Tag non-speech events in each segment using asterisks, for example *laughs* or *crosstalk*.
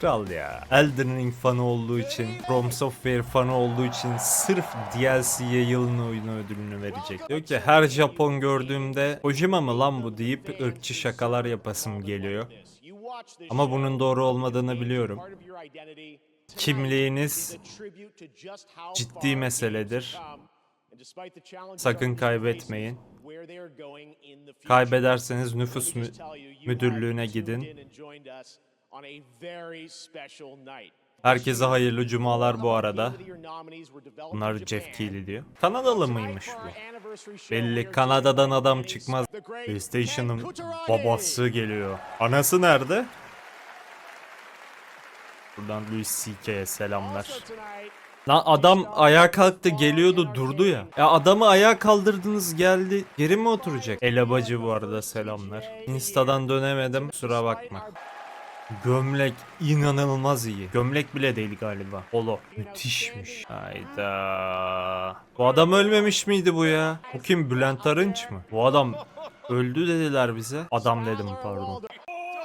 Kral ya. Elden Ring fanı olduğu için, From Software fanı olduğu için sırf DLC'ye yılın oyunu ödülünü verecek. Diyor ki her Japon gördüğümde Kojima mı lan bu deyip ırkçı şakalar yapasım geliyor. Ama bunun doğru olmadığını biliyorum. Kimliğiniz ciddi meseledir. Sakın kaybetmeyin. Kaybederseniz nüfus mü- müdürlüğüne gidin. Herkese hayırlı cumalar bu arada. Bunlar Jeff Keighley diyor. Kanadalı mıymış bu? Belli Kanada'dan adam çıkmaz. PlayStation'ın babası geliyor. Anası nerede? Buradan Louis C.K.'ye selamlar. Lan adam ayağa kalktı geliyordu durdu ya. Ya adamı ayağa kaldırdınız geldi. Geri mi oturacak? Elabacı bu arada selamlar. Insta'dan dönemedim kusura bakma. Gömlek inanılmaz iyi. Gömlek bile değil galiba. Polo. Müthişmiş. Hayda. Bu adam ölmemiş miydi bu ya? Bu kim? Bülent Arınç mı? Bu adam öldü dediler bize. Adam dedim pardon.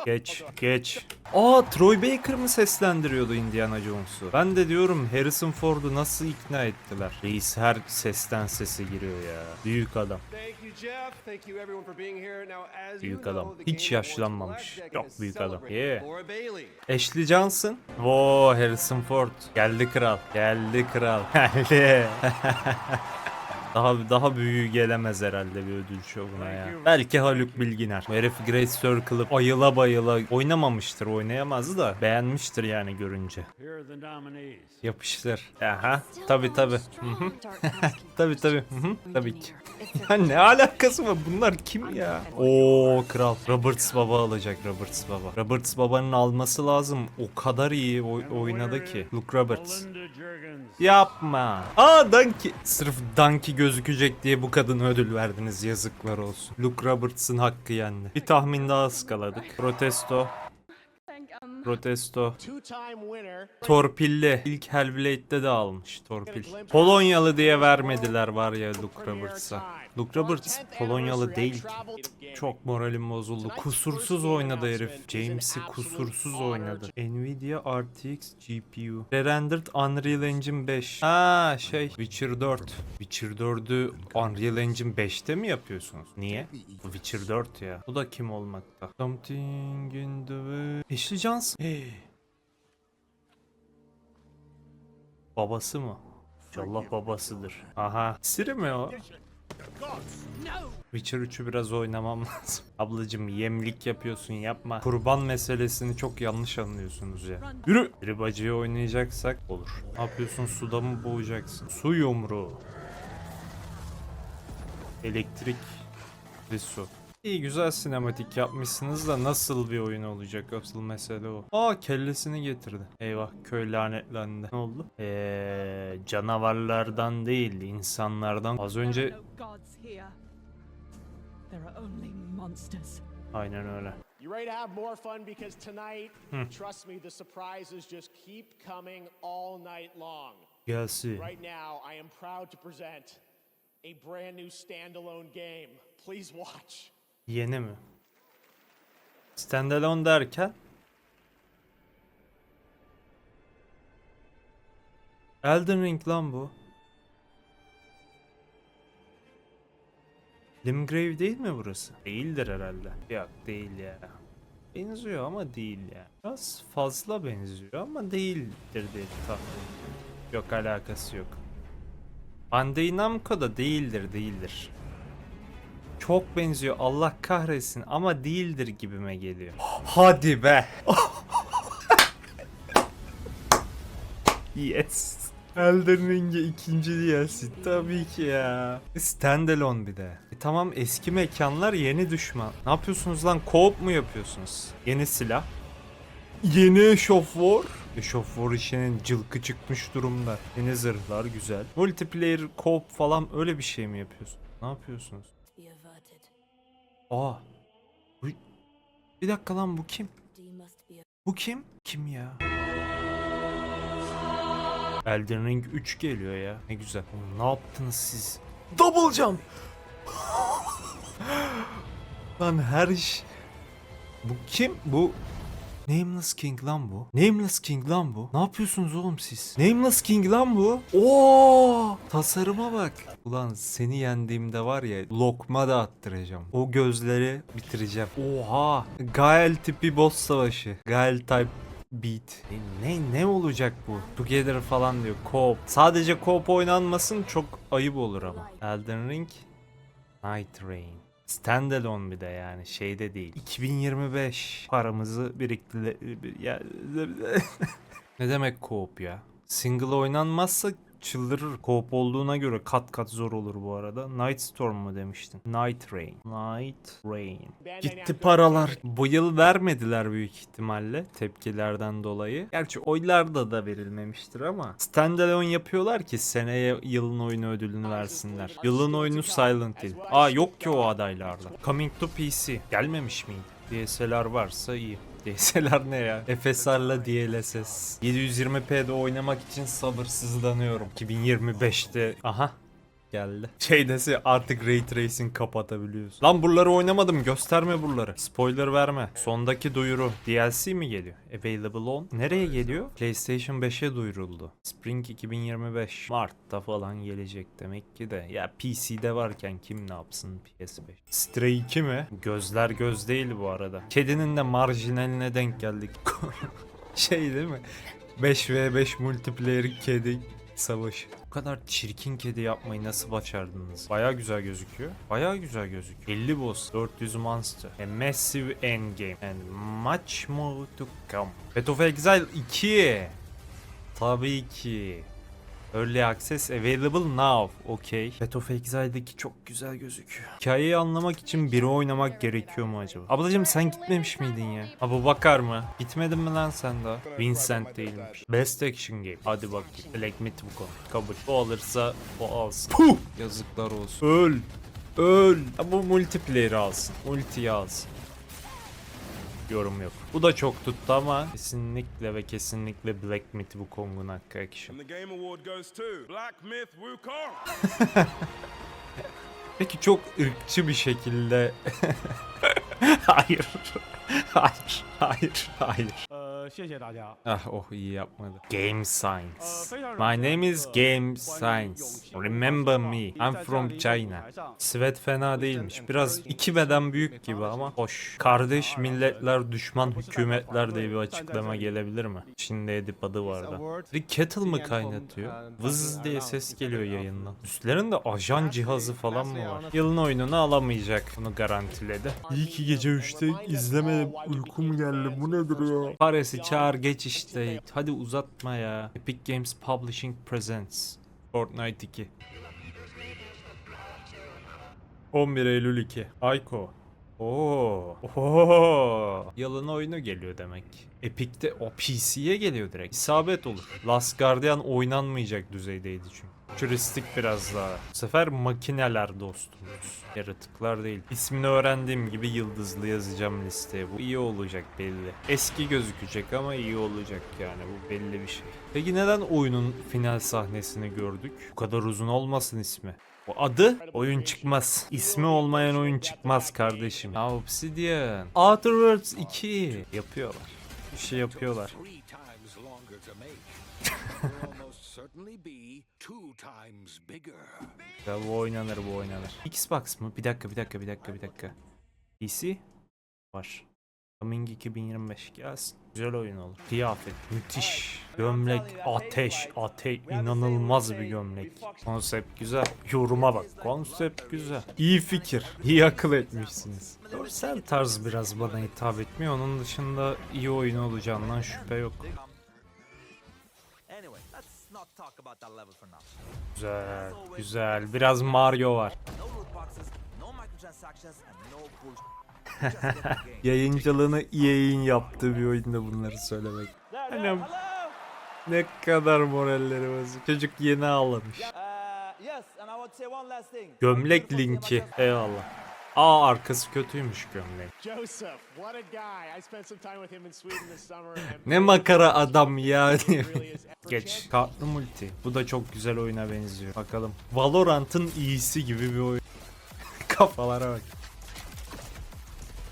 Geç, geç. Aa Troy Baker mı seslendiriyordu Indiana Jones'u? Ben de diyorum Harrison Ford'u nasıl ikna ettiler? Reis her sesten sesi giriyor ya. Büyük adam. Büyük adam. Hiç yaşlanmamış. Çok büyük adam. Yeah. Ashley Johnson. Wo Harrison Ford. Geldi kral. Geldi kral. *laughs* Geldi. *laughs* daha daha büyüğü gelemez herhalde bir ödül şovuna ya. Belki Haluk Bilginer. Bu herif Great Circle'ı ayıla bayıla oynamamıştır. Oynayamaz da beğenmiştir yani görünce. Yapıştır. Aha. Tabi tabi. *laughs* Tabi tabi. Tabii ki. Ya *laughs* ne alakası var? Bunlar kim ya? Oo kral. Roberts Baba alacak Roberts Baba. Roberts Baba'nın alması lazım. O kadar iyi oy- oynadı ki. Luke Roberts. Yapma. Aa Donkey. Sırf Donkey gözükecek diye bu kadına ödül verdiniz. Yazıklar olsun. Luke Roberts'ın hakkı yendi. Bir tahmin daha ıskaladık. Protesto. Protesto. Torpilli. İlk Hellblade'de de almış torpil. Polonyalı diye vermediler var ya Luke Roberts'a. Luke Roberts Polonyalı değil ki. Çok moralim bozuldu. Kusursuz oynadı herif. James'i kusursuz oynadı. Nvidia RTX GPU. Rendered Unreal Engine 5. Ha şey Witcher 4. Witcher 4'ü Unreal Engine 5'te mi yapıyorsunuz? Niye? Bu Witcher 4 ya. Bu da kim olmakta? Something in the way. Ashley Johnson. Babası mı? İnşallah babasıdır. Aha. Siri mi o? Witcher 3'ü biraz oynamam *laughs* lazım. Ablacım yemlik yapıyorsun yapma. Kurban meselesini çok yanlış anlıyorsunuz ya. Yürü. Ribacıyı oynayacaksak olur. Ne yapıyorsun suda mı boğacaksın? Su yumruğu. Elektrik ve su. İyi güzel sinematik yapmışsınız da nasıl bir oyun olacak asıl mesele o. Aa kellesini getirdi. Eyvah köy lanetlendi. Ne oldu? Eee canavarlardan değil insanlardan. Az önce aynen öyle. You ready to have more fun? Because tonight, trust me, the surprises just keep coming all night long. Gelsin. Right now, I am proud to present a brand new standalone game. Please watch. Yeni mi? Standalone derken? Elden Ring lan bu. Limgrave değil mi burası? Değildir herhalde. Yok değil ya. Benziyor ama değil ya. Biraz fazla benziyor ama değildir diye tahmin. Yok alakası yok. Bandai Namco da değildir değildir. Çok benziyor Allah kahretsin ama değildir gibime geliyor. Hadi be. yes. Elden Ring'e ikinci DLC tabii ki ya. Standalone bir de. E tamam eski mekanlar yeni düşman. Ne yapıyorsunuz lan? Co-op mu yapıyorsunuz? Yeni silah. Yeni eşoför. Eşoför işinin cılkı çıkmış durumda. Yeni zırhlar güzel. Multiplayer co-op falan öyle bir şey mi yapıyorsun? Ne yapıyorsunuz? Aa. Bir dakika lan bu kim? Bu kim? Kim ya? Elden Ring 3 geliyor ya. Ne güzel. Oğlum ne yaptınız siz? Double jump. *laughs* lan her iş. Bu kim? Bu Nameless King lan bu. Nameless King lan bu. Ne yapıyorsunuz oğlum siz? Nameless King lan bu. Oo! Tasarıma bak. Ulan seni yendiğimde var ya lokma da attıracağım. O gözleri bitireceğim. Oha! Gael tipi boss savaşı. Gael type beat. E, Ne ne olacak bu? Together falan diyor. Co-op. Sadece co-op oynanmasın çok ayıp olur ama. Elden Ring Night Rain. Standalone bir de yani şeyde değil. 2025 paramızı birikti ne demek co-op ya? Single oynanmazsa çıldırır. Co-op olduğuna göre kat kat zor olur bu arada. Night Storm mu demiştin? Night Rain. Night Rain. Gitti paralar. Bu yıl vermediler büyük ihtimalle tepkilerden dolayı. Gerçi oylarda da verilmemiştir ama standalone yapıyorlar ki seneye yılın oyunu ödülünü versinler. Yılın oyunu Silent Hill. Aa yok ki o adaylarda. Coming to PC. Gelmemiş miydi? DSLR varsa iyi. DSLR ne ya? FSR'la DLSS. 720p'de oynamak için sabırsızlanıyorum. 2025'te. Aha. Geldi. Şey dese artık Ray Tracing kapatabiliyorsun. Lan buraları oynamadım gösterme buraları. Spoiler verme. Sondaki duyuru DLC mi geliyor? Available on. Nereye geliyor? PlayStation 5'e duyuruldu. Spring 2025. Mart'ta falan gelecek demek ki de. Ya PC'de varken kim ne yapsın PS5? Stray 2 mi? Gözler göz değil bu arada. Kedinin de marjinaline denk geldik. *laughs* şey değil mi? 5v5 multiplayer kedi savaşı. Bu kadar çirkin kedi yapmayı nasıl başardınız? Baya güzel gözüküyor. Baya güzel gözüküyor. 50 boss, 400 monster, a massive endgame and much more to come. Path of Exile 2. Tabii ki. Early Access Available Now. Okey. Path of Exile'deki çok güzel gözüküyor. Hikayeyi anlamak için biri oynamak gerekiyor mu acaba? Ablacım sen gitmemiş miydin ya? Abu Bakar mı? Gitmedin mi lan sen daha? Vincent değilmiş. Best Action Game. Hadi bakayım. Black Myth bu konu. Kabul. O alırsa o alsın. Puh! Yazıklar olsun. Öl. Öl. Bu multiplayer alsın. Multiyi alsın. Yorum yok. Bu da çok tuttu ama kesinlikle ve kesinlikle Black Myth bu Kong'un hakkı Wukong. *laughs* Peki çok ırkçı bir şekilde *laughs* Hayır. Hayır. Hayır. Hayır. 呃，谢谢大家。 Ah oh iyi yapmadı. Game Science. My name is Game Science. Remember me. I'm from China. Svet fena değilmiş. Biraz iki beden büyük gibi ama hoş. Kardeş milletler, düşman hükümetler diye bir açıklama gelebilir mi? Çin'de Edip adı vardı. Bir kettle mı kaynatıyor? Vız diye ses geliyor yayından. Üstlerinde ajan cihazı falan mı var? Yılın oyununu alamayacak. Bunu garantiledi. İyi ki gece 3'te izlemedim. Uykum geldi. Bu nedir ya? Paris'i çağır geç işte. Hadi uzatma ya. Epic Games Publishing Presents. Fortnite 2. 11 Eylül 2. Ayko. Oo. Oo. Yılın oyunu geliyor demek. Epic'te o PC'ye geliyor direkt. İsabet olur. Last Guardian oynanmayacak düzeydeydi çünkü. Futuristik biraz daha. Bu sefer makineler dostumuz. Yaratıklar değil. İsmini öğrendiğim gibi yıldızlı yazacağım listeye. Bu iyi olacak belli. Eski gözükecek ama iyi olacak yani. Bu belli bir şey. Peki neden oyunun final sahnesini gördük? Bu kadar uzun olmasın ismi. O adı oyun çıkmaz. İsmi olmayan oyun çıkmaz kardeşim. Ya Obsidian. Outer Worlds 2 yapıyorlar. Bir şey yapıyorlar. *laughs* certainly be two times bigger. Ya bu oynanır bu oynanır. Xbox mı? Bir dakika bir dakika bir dakika bir dakika. PC? Var. Coming 2025 gelsin. Güzel oyun olur. Kıyafet müthiş. Gömlek ateş ateş inanılmaz bir gömlek. Konsept güzel. Yoruma bak. Konsept güzel. İyi fikir. İyi akıl etmişsiniz. Görsel tarz biraz bana hitap etmiyor. Onun dışında iyi oyun olacağından şüphe yok. Güzel. Güzel. Biraz Mario var. *laughs* Yayıncılığını EA'in yaptığı bir oyunda bunları söylemek. Anam. Ne kadar moralleri bozuk. Çocuk yeni ağlamış. Uh. Gömlek linki. Eyvallah. Aa arkası kötüymüş gömlek. Ne makara adam ya. Geç. Kartlı multi. Bu da çok güzel oyuna benziyor. Bakalım. Valorant'ın iyisi gibi bir oyun. *laughs* Kafalara bak.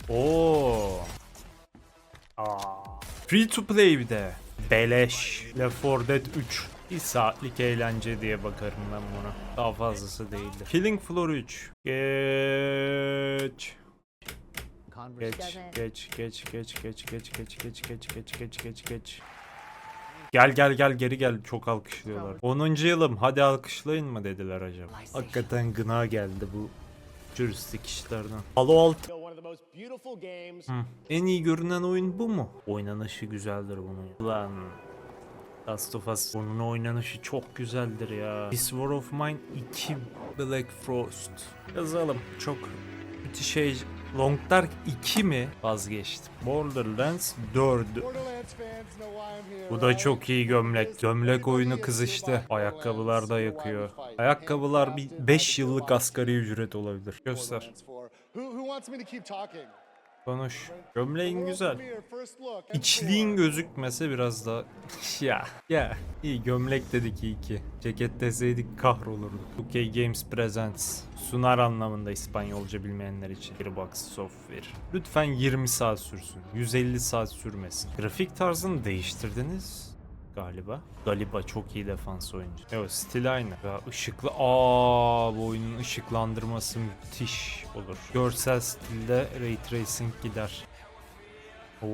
Oo. Aa. Free to play bir de. Beleş. Left 4 Dead 3. Bir saatlik eğlence diye bakarım ben buna. Daha fazlası değildir. Killing Floor 3. Geç. Geç, geç, geç, geç, geç, geç, geç, geç, geç, geç, geç, geç, geç. Gel gel gel geri gel çok alkışlıyorlar. 10. yılım hadi alkışlayın mı dediler acaba. Hakikaten gına geldi bu joystick işlerden. Halo alt. Games. En iyi görünen oyun bu mu? Oynanışı güzeldir bunun. Ulan Last of Us bunun oynanışı çok güzeldir ya. This War of Mine 2 Black Frost. Yazalım. Çok müthiş şey. Long Dark 2 mi? Vazgeçtim. Borderlands 4. Bu da çok iyi gömlek. Gömlek oyunu kızıştı. Ayakkabılar da yakıyor. Ayakkabılar bir 5 yıllık asgari ücret olabilir. Göster. Konuş. Gömleğin güzel. İçliğin gözükmese biraz daha... *laughs* ya ya iyi gömlek dedik iyi ki. Ceket deseydik kahrolurdu. 2K Games Presents. Sunar anlamında İspanyolca bilmeyenler için. Gearbox Software. Lütfen 20 saat sürsün. 150 saat sürmesin. Grafik tarzını değiştirdiniz galiba. Galiba çok iyi defans oyuncu. Evet stil aynı. Ya ışıklı aa bu oyunun ışıklandırması müthiş olur. Görsel stilde ray tracing gider. Oo,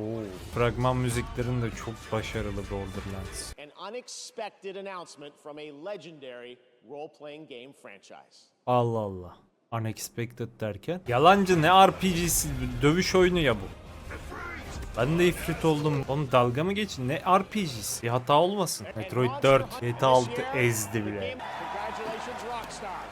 fragman müziklerin de çok başarılı Borderlands. An unexpected announcement from a legendary role-playing game franchise. Allah Allah. Unexpected derken. Yalancı ne RPG'si dövüş oyunu ya bu. Ben de ifrit oldum. Oğlum dalga mı geçin? Ne RPG'si? Bir hata olmasın. Metroid 4, GTA 6 ezdi bile.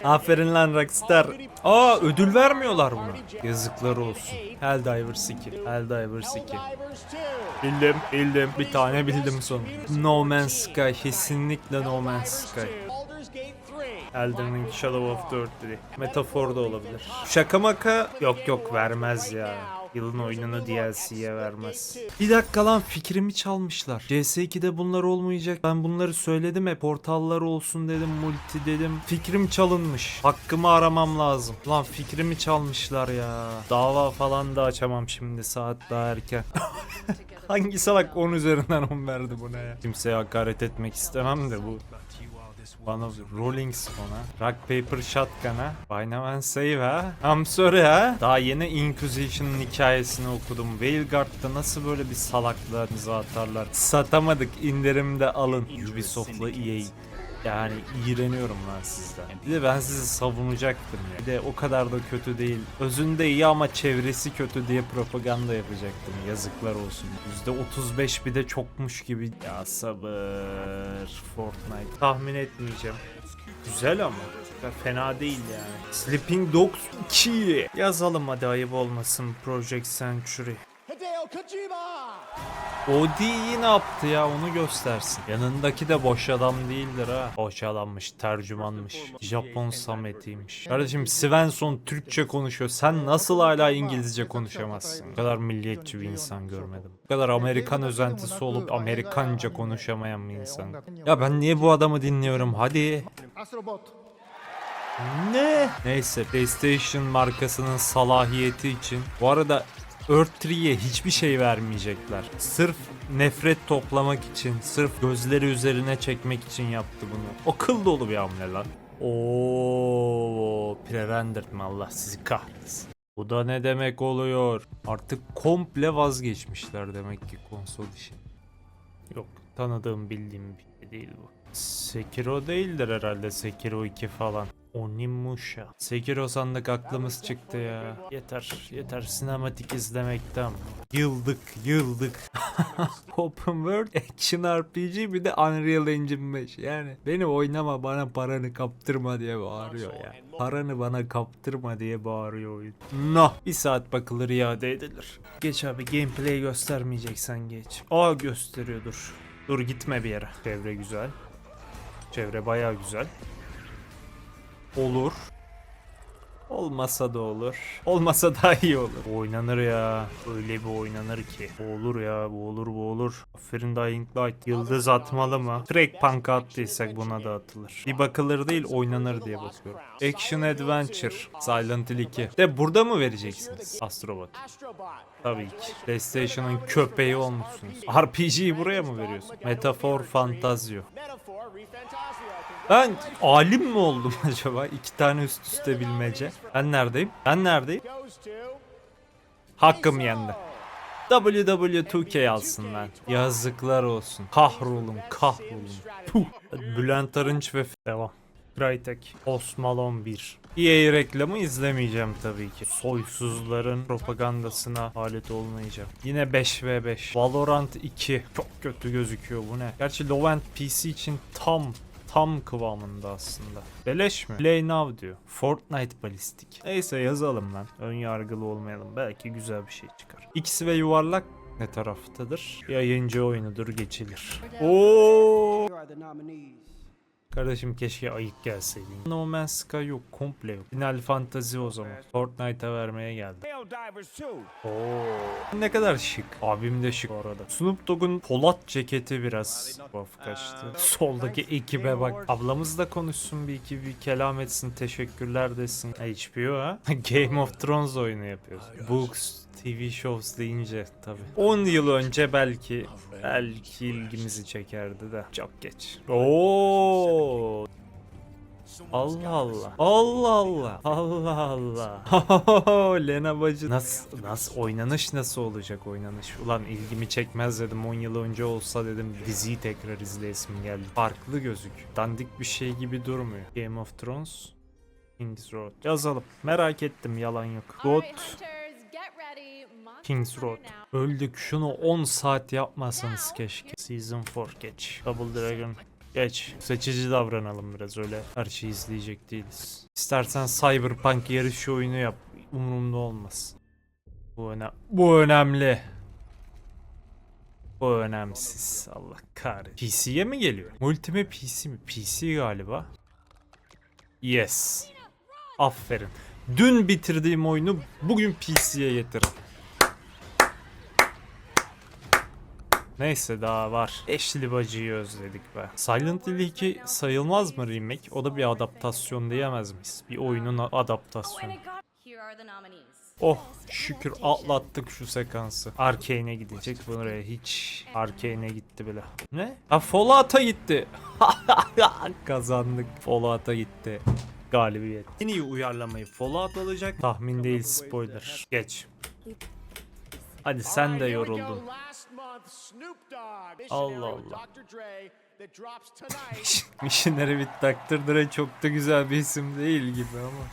Aferin lan Rockstar. Aa ödül vermiyorlar buna. Yazıklar olsun. Helldivers 2. Helldivers 2. Helldivers 2. Bildim, bildim. Bir tane bildim sonunda. No Man's Sky. Kesinlikle No Man's Sky. Baldur's Gate 3. Elden Ring Shadow of the Earth dedi. Metafor da olabilir. Şaka maka yok yok vermez ya. Yılın oyununu DLC'ye vermez. Bir dakika lan fikrimi çalmışlar. CS2'de bunlar olmayacak. Ben bunları söyledim hep. Portallar olsun dedim. Multi dedim. Fikrim çalınmış. Hakkımı aramam lazım. Lan fikrimi çalmışlar ya. Dava falan da açamam şimdi. Saat daha erken. *laughs* Hangi salak 10 üzerinden 10 verdi buna ya? Kimseye hakaret etmek istemem de bu. One of the Rolling Stone'a, Rock Paper Shotgun'a, Baynaman Save ha, I'm sorry ha. Daha yeni Inquisition'ın hikayesini okudum. Veilguard'da nasıl böyle bir salaklığa atarlar. Satamadık indirimde alın. Ubisoft'la EA. Yani iğreniyorum lan sizden. Bir de ben sizi savunacaktım ya. Bir de o kadar da kötü değil. Özünde iyi ama çevresi kötü diye propaganda yapacaktım. Yazıklar olsun. %35 bir de çokmuş gibi. Ya sabır. Fortnite. Tahmin etmeyeceğim. Güzel ama. Fena değil yani. Sleeping Dogs 2. Yazalım hadi ayıp olmasın. Project Century. Hideo Kojima. Odi ne yaptı ya onu göstersin. Yanındaki de boş adam değildir ha. Boş adammış, tercümanmış. Japon Samet'iymiş. Kardeşim Svensson Türkçe konuşuyor. Sen nasıl hala İngilizce konuşamazsın? Bu kadar milliyetçi bir insan görmedim. Bu kadar Amerikan özentisi olup Amerikanca konuşamayan bir insan. Ya ben niye bu adamı dinliyorum? Hadi. Ne? Neyse PlayStation markasının salahiyeti için. Bu arada Earth 3'ye hiçbir şey vermeyecekler. Sırf nefret toplamak için, sırf gözleri üzerine çekmek için yaptı bunu. Akıl dolu bir hamle lan. Oo, pre-rendered mi Allah sizi kahretsin. Bu da ne demek oluyor? Artık komple vazgeçmişler demek ki konsol işi. Yok tanıdığım bildiğim bir şey değil bu. Sekiro değildir herhalde Sekiro 2 falan. Onimusha. Sekiro sandık aklımız çıktı ya. Yeter, yeter sinematik izlemekten. Yıldık, yıldık. *laughs* Open World Action RPG bir de Unreal Engine 5. Yani beni oynama bana paranı kaptırma diye bağırıyor ya. Paranı bana kaptırma diye bağırıyor oyun. No. Bir saat bakılır iade edilir. Geç abi gameplay göstermeyeceksen geç. Aa gösteriyordur. Dur gitme bir yere. Çevre güzel. Çevre baya güzel. Olur. Olmasa da olur. Olmasa *laughs* daha iyi olur. Oynanır ya. Öyle bir oynanır ki. Bu olur ya. Bu olur bu olur. Aferin Dying Light. Yıldız atmalı mı? Track Punk attıysak buna da atılır. Bir bakılır değil oynanır diye bakıyorum. Action Adventure. Silent Hill 2. De burada mı vereceksiniz? Astrobot. Tabii ki. PlayStation'ın köpeği olmuşsunuz. RPG'yi buraya mı veriyorsun? Metafor Fantazio. Ben alim mi oldum *laughs* acaba? İki tane üst üste bilmece. Ben neredeyim? Ben neredeyim? Hakkım yendi. WW2K alsın lan. Yazıklar olsun. Kahrolun, kahrolun. Puh. Bülent Arınç ve devam. Crytek, Osmalon 1. EA reklamı izlemeyeceğim tabii ki. Soysuzların propagandasına alet olmayacağım. Yine 5v5. Valorant 2. Çok kötü gözüküyor bu ne? Gerçi low end PC için tam tam kıvamında aslında. Beleş mi? Play now diyor. Fortnite balistik. Neyse yazalım lan. Ön yargılı olmayalım. Belki güzel bir şey çıkar. X ve yuvarlak ne taraftadır? Yayıncı oyunudur geçilir. Oo! Kardeşim keşke ayık gelseydin. No Man's Sky yok, komple yok. Final Fantasy o zaman. Fortnite'a vermeye too. Oo. Ne kadar şık. Abim de şık bu arada. Snoop Dogg'un Polat ceketi biraz tuhaf kaçtı. Soldaki ekibe bak. Ablamız da konuşsun bir iki bir kelam etsin. Teşekkürler desin. HBO ha? *laughs* Game of Thrones oyunu yapıyoruz. Books, TV shows deyince tabi. 10 yıl önce belki belki ilgimizi çekerdi de çok geç. Oo. Allah Allah. Allah Allah. Allah Allah. *laughs* Lena bacı. Nasıl nasıl oynanış nasıl olacak oynanış? Ulan ilgimi çekmez dedim 10 yıl önce olsa dedim diziyi tekrar izleyesim geldi. Farklı gözük. Dandik bir şey gibi durmuyor. Game of Thrones. King's Road. Yazalım. Merak ettim yalan yok. God King's Road. Öldük şunu 10 saat yapmasanız keşke. Season 4 geç. Double Dragon geç. Seçici davranalım biraz öyle. Her şeyi izleyecek değiliz. İstersen Cyberpunk yarış oyunu yap. Umurumda olmaz. Bu öne bu önemli. Bu önemsiz. Allah kahretsin. PC'ye mi geliyor? Multime PC mi? PC galiba. Yes. Aferin. Dün bitirdiğim oyunu bugün PC'ye getirdim. Neyse daha var. Eşli bacıyı özledik be. Silent Hill 2 sayılmaz mı remake? O da bir adaptasyon diyemez miyiz? Bir oyunun adaptasyonu. Oh şükür atlattık şu sekansı. Arkane'e gidecek buraya hiç. Arkane'e gitti bile. Ne? Ha Fallout'a gitti. *laughs* Kazandık. Fallout'a gitti. Galibiyet. En iyi uyarlamayı Fallout alacak. Tahmin değil spoiler. Geç. Hadi sen de yoruldun. Allah Allah. Dr. Dre that drops tonight. *laughs* Missionary with Dr. Dre çok da güzel bir isim değil gibi ama.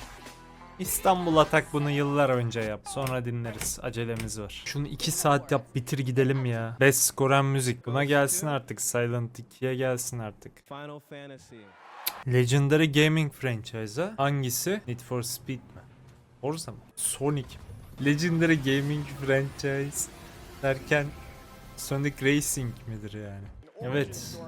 İstanbul Atak bunu yıllar önce yap. Sonra dinleriz. Acelemiz var. Şunu 2 saat yap bitir gidelim ya. Best scoren müzik. Buna gelsin artık. Silent 2'ye gelsin artık. Final Fantasy. Legendary Gaming Franchise'a hangisi? Need for Speed mi? Forza mı? Sonic mi? Legendary Gaming Franchise derken Sonic Racing midir yani? Evet.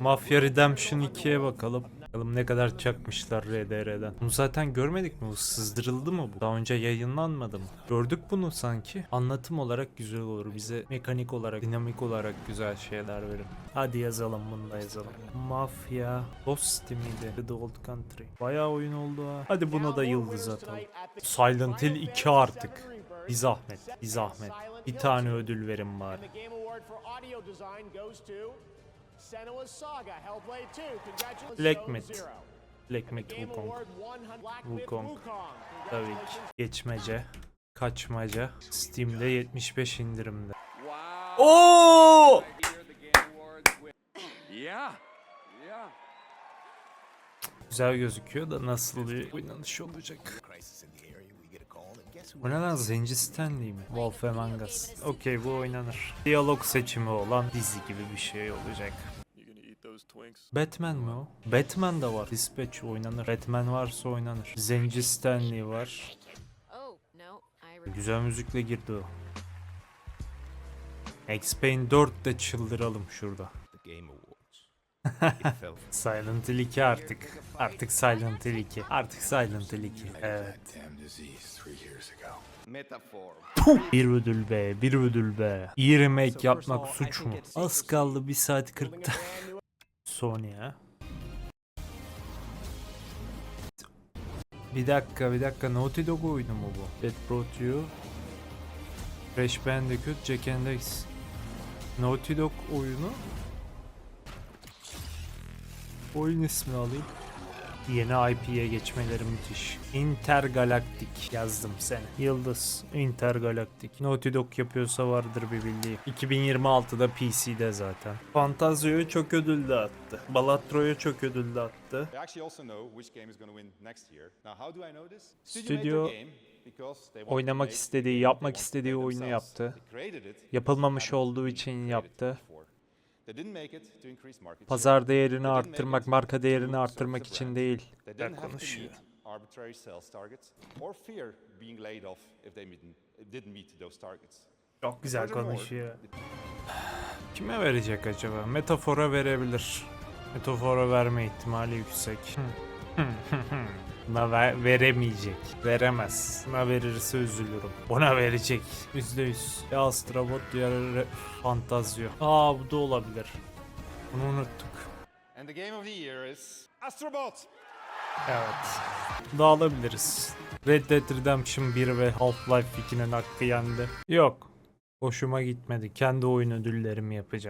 Mafia Redemption 2'ye bakalım. Bakalım ne kadar çakmışlar RDR'den. Bunu zaten görmedik mi? Bu sızdırıldı mı bu? Daha önce yayınlanmadı mı? Gördük bunu sanki. Anlatım olarak güzel olur. Bize mekanik olarak, dinamik olarak güzel şeyler verin. Hadi yazalım bunu da yazalım. Mafia Lost miydi? The Old Country. Bayağı oyun oldu ha. Hadi buna da yıldız atalım. Silent Hill 2 artık. Bir zahmet, bir zahmet. Bir tane ödül verin bari. And the Game Award for Audio Design goes to Senua Saga, Hellblade 2. Congratulations, Black Zone Myth. Zero. Black Myth Game Wukong. Award 100 Black Myth Wukong. Tabii ki. Geçmece. Kaçmaca. Steam'de 75 indirimde. Wow. Oo! Güzel gözüküyor da nasıl bir oynanış olacak? Bu ne lan Zenci Stanley mi? Wolf Among Us. Okey bu oynanır. Diyalog seçimi olan dizi gibi bir şey olacak. Batman mi o? Batman da var. Dispatch oynanır. Batman varsa oynanır. Zenci Stanley var. Güzel müzikle girdi o. X-Payne 4 de çıldıralım şurada. *laughs* Silent Hill 2 artık. Artık Silent Hill 2. Artık Silent Hill 2. Evet. Metaphor. Bir ödül be, bir ödül be. İyi remake yapmak suç mu? Az kaldı 1 saat 40'ta. Sony ha. Bir dakika, bir dakika. Naughty Dog oyunu mu bu? That brought you Crash Bandicoot, Jack and Dax. Naughty Dog oyunu. Oyun ismi alayım. Yeni IP'ye geçmeleri müthiş. Intergalaktik yazdım seni. Yıldız. Intergalaktik. Naughty Dog yapıyorsa vardır bir bildiği. 2026'da PC'de zaten. Fantazio'ya çok ödül dağıttı. Balattro'ya çok ödül dağıttı. Stüdyo oynamak istediği, yapmak istediği oyunu yaptı. Yapılmamış olduğu için yaptı. Pazar değerini arttırmak, marka değerini arttırmak için değil. To konuşuyor. meet arbitrary sales targets or fear being laid off if they meet- didn't meet those targets. Çok güzel konuşuyor. *sighs* Kime verecek acaba? Metafora verebilir. Metafora verme ihtimali yüksek. Buna ver- veremeyecek. Veremez. Buna verirse üzülürüm. Buna verecek. Yüzde yüz. Ya Astrobot ya Fantazio. Aa bu da olabilir. Bunu unuttuk. And the game of the year is Astrobot. Evet. Dağılabiliriz. Red Dead Redemption 1 ve Half-Life 2'nin hakkı yendi. Yok. Hoşuma gitmedi. Kendi oyun ödüllerimi yapacağım.